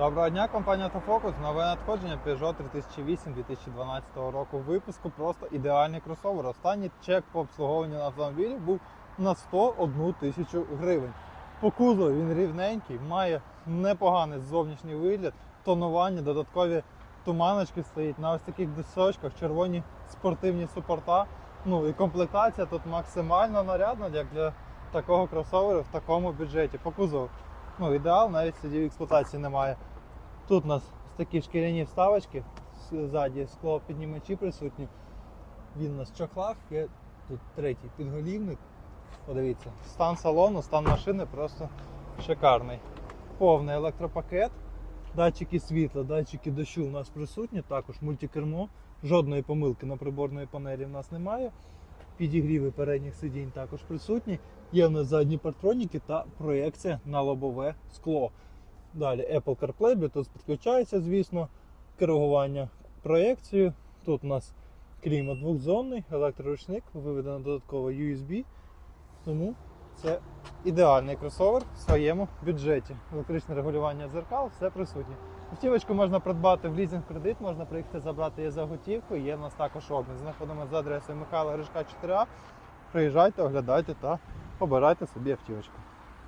Доброго дня, компанія Автофокус. Нове надходження Peugeot 3008 2012 року випуску. Просто ідеальний кросовер. Останній чек по обслуговуванню на автомобілі був на 101 тисячу гривень. По кузову він рівненький, має непоганий зовнішній вигляд, тонування, додаткові туманочки стоїть на ось таких дисочках, червоні спортивні супорта. Ну і комплектація тут максимально нарядна як для такого кросоверу в такому бюджеті. По кузову ну, ідеал, навіть слідів експлуатації немає. Тут у нас такі шкіряні вставочки, ззаді скло піднімачі присутні. Він у нас в є тут третій підголівник. Подивіться, стан салону, стан машини просто шикарний. Повний електропакет, датчики світла, датчики дощу у нас присутні, також мультикермо. Жодної помилки на приборної панелі в нас немає. Підігріви передніх сидінь також присутні. Є в нас задні партроніки та проекція на лобове скло. Далі Apple CarPlay, Bluetooth підключається, звісно, керування проекцією. Тут у нас клімат двохзонний, електроручник, виведено додатково USB. Тому це ідеальний кросовер в своєму бюджеті. Електричне регулювання дзеркал, все присутнє. Автівочку можна придбати в лізинг кредит, можна приїхати забрати її за готівку. Є в нас також обмін. Знаходимо за адресою Михайла Гришка 4А. Приїжджайте, оглядайте та обирайте собі автівочку.